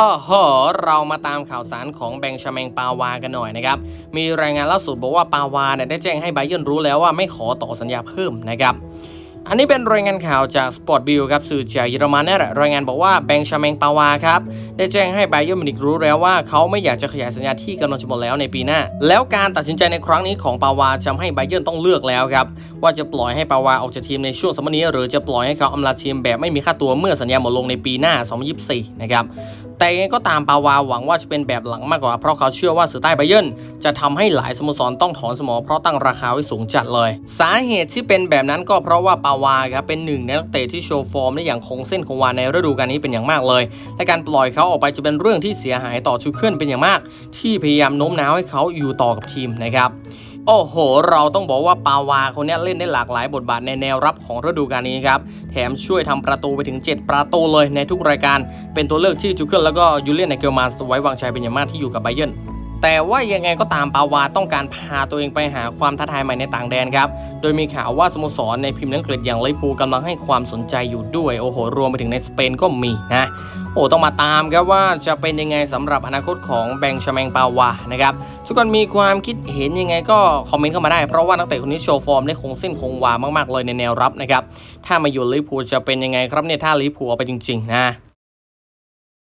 อ้อโหเรามาตามข่าวสารของแบงค์ชาเมงปาวากันหน่อยนะครับ มีรายงานล่าสุดบอกว่าปาวาเนี่ยได้แจ้งให้ไบเยร์นรู้แล้วว่าไม่ขอต่อสัญญาเพิ่มนะครับ อันนี้เป็นรายงานข่าวจาก Sport b i l ครับสื่อจากเยอรมันนี่แหละรายงานบอกว่าแบงค์ชาเมงปาวาครับได้แจ้งให้ไบเยร์นมินิกรู้แล้วว่าเขาไม่อยากจะขยายสัญญาที่กำลังจะหมดแล้วในปีหน้า แล้วการตัดสินใจในครั้งนี้ของปาวาทำให้ไบเยร์นต้องเลือกแล้วครับว่าจะปล่อยให้ปาวาออกจากทีมในช่วงสมมนี้ หรือจะปล่อยให้เขาอำลาทีมแบบไม่มีค่าตัวเมื่อสัญญาหมดลงในปีหน้า 2024 นะครับแต่ยังไงก็ตามปาวาหวังว่าจะเป็นแบบหลังมากกว่า เพราะเขาเชื่อว่าสื่อใต้ไบเยร์นจะทำให้หลายสโมสรต้องถอนสมอเพราะตั้งราคาไว้สูงจัดเลย สาเหตุที่เป็นแบบนั้นก็เพราะว่าปาวาครับเป็นหนึ่งในนักเตะที่โชว์ฟอร์มได้อย่างคงเส้นคงวาในฤดูกาลนี้เป็นอย่างมากเลย และการปล่อยเขาออกไปจะเป็นเรื่องที่เสียหายต่อชูเคิลเป็นอย่างมาก ที่พยายามโน้มน้าวให้เขาอยู่ต่อกับทีมนะครับ โอ้โห เราต้องบอกว่าปาวาคนเนี้ยเล่นได้หลากหลายบทบาทในแนวรับของฤดูกาลนี้ครับ แถมช่วยทำประตูไปถึง 7 ประตูเลยในทุกรายการ เป็นตัวเลือกที่จูเกิลแล้วก็ยูเลียนในเกลมานส์ไว้วางใจเป็นอย่างมากที่อยู่กับไบเยน แต่ว่ายังไงก็ตามปาวาต้องการพาตัวเองไปหาความท้าทายใหม่ในต่างแดนครับ โดยมีข่าวว่าสโมสรในพรีเมียร์ลีกอังกฤษอย่างลิเวอร์พูกำลังให้ความสนใจอยู่ด้วย โอ้โห รวมไปถึงในสเปนก็มีนะ โอ้ต้องมาตามครับว่าจะเป็นยังไงสำหรับอนาคตของแบงชแมงปาวานะครับทุกคนมีความคิดเห็นยังไงก็คอมเมนต์เข้ามาได้ เพราะว่านักเตะคนนี้โชว์ฟอร์มได้คงเส้นคงวามากๆเลยในแนวรับนะครับถ้ามาอยู่ลิเวอร์พูจะเป็นยังไงครับเนี่ยถ้าลิเวอร์พูเอาไปจริง ๆ นะ